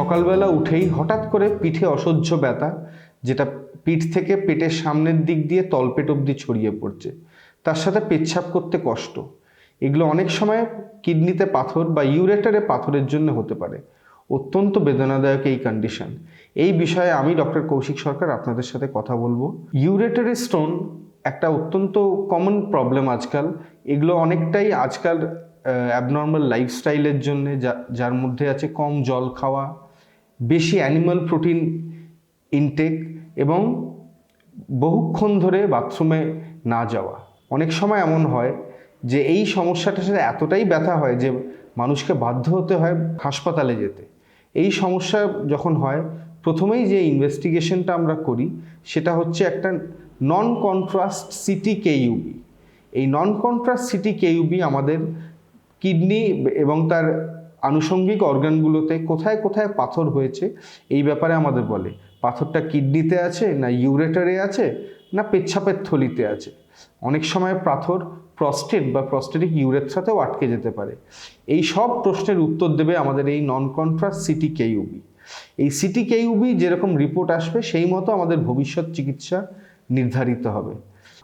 সকালবেলা উঠেই হঠাৎ করে পিঠে অসহ্য ব্যথা, যেটা পিঠ থেকে পেটের সামনের দিক দিয়ে তলপেট অবধি ছড়িয়ে পড়ছে। তার সাথে পেচ্ছাপ করতে কষ্ট। এগুলো অনেক সময় কিডনিতে পাথর বা ইউরেটারে পাথরের জন্য হতে পারে। অত্যন্ত বেদনাদায়ক এই কন্ডিশন এই বিষয়ে আমি ডক্টর কৌশিক সরকার আপনাদের সাথে কথা বলব। ইউরেটারি স্টোন একটা অত্যন্ত কমন প্রবলেম আজকাল। এগুলো অনেকটাই আজকাল অ্যাবনর্মাল লাইফস্টাইলের জন্য যার মধ্যে আছে কম জল খাওয়া বেশি প্রোটিন ইনটেক এবং বহুক্ষণ ধরে বাথরুমে না যাওয়া। অনেক সময় এমন হয় যে এই সমস্যাটার সাথে এতটাই ব্যথা হয় যে মানুষকে বাধ্য হতে হয় হাসপাতালে যেতে। এই সমস্যা যখন হয়, প্রথমেই যে ইনভেস্টিগেশনটা আমরা করি, সেটা হচ্ছে একটা নন কন্ট্রাস্ট সিটি কেইউবি এই নন কন্ট্রাস্ট সিটি কেইউবি আমাদের কিডনি এবং তার আনুষঙ্গিক অর্গানগুলোতে কোথায় কোথায় পাথর হয়েছে, এই ব্যাপারে আমাদের বলে। পাথরটা কিডনিতে আছে না ইউরেটারে আছে না পেচ্ছাপের থলিতে আছে। অনেক সময় পাথর প্রস্টেট বা প্রস্টেটিক ইউরেথ্রাতেও আটকে যেতে পারে। এই সব প্রশ্নের উত্তর দেবে আমাদের এই নন কন্ট্রাস্ট সিটি কেইউবি এই সিটি কেইউবি যেরকম রিপোর্ট আসবে, সেই মতো আমাদের ভবিষ্যৎ চিকিৎসা নির্ধারিত হবে।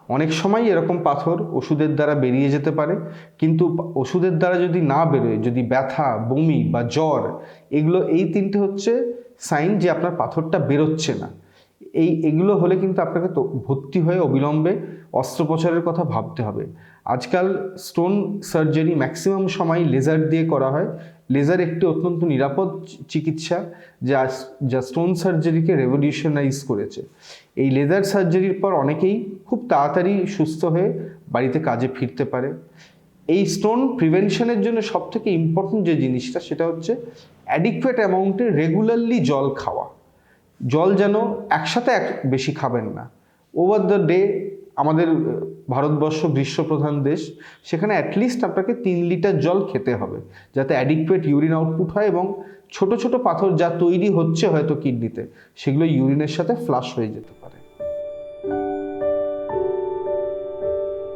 অনেক সময় এরকম পাথর ওষুধের দ্বারা বেরিয়ে যেতে পারে, কিন্তু ওষুধের দ্বারা যদি না বেরোয়, যদি ব্যথা, বমি বা জ্বর, এগুলো এই তিনটে হচ্ছে সাইন যে আপনার পাথরটা বেরোচ্ছে না। এই, এগুলো হলে কিন্তু আপনাকে তো ভর্তি হয়ে অবিলম্বে অস্ত্রোপচারের কথা ভাবতে হবে। আজকাল স্টোন সার্জারি ম্যাক্সিমাম সময় লেজার দিয়ে করা হয়। লেজার একটি অত্যন্ত নিরাপদ চিকিৎসা যা যা স্টোন সার্জারিকে রেভলিউশনাইজ করেছে। এই লেজার সার্জারির পর অনেকেই খুব তাড়াতাড়ি সুস্থ হয়ে বাড়িতে কাজে ফিরতে পারে। এই স্টোন প্রিভেনশনের জন্য সবথেকে ইম্পর্টেন্ট যে জিনিসটা সেটা হচ্ছে অ্যাডিকুয়েট অ্যামাউন্টে রেগুলারলি জল খাওয়া। জল যেন একসাথে এক বেশি খাবেন না। ওভার দ্য ডে আমাদের ভারতবর্ষ গ্রীষ্মপ্রধান দেশ, সেখানে অ্যাটলিস্ট আপনাকে তিন লিটার জল খেতে হবে, যাতে অ্যাডিকুয়েট ইউরিন আউটপুট হয় এবং ছোট ছোট পাথর যা তৈরি হচ্ছে হয়তো কিডনিতে, সেগুলো ইউরিনের সাথে ফ্লাশ হয়ে যেতে পারে।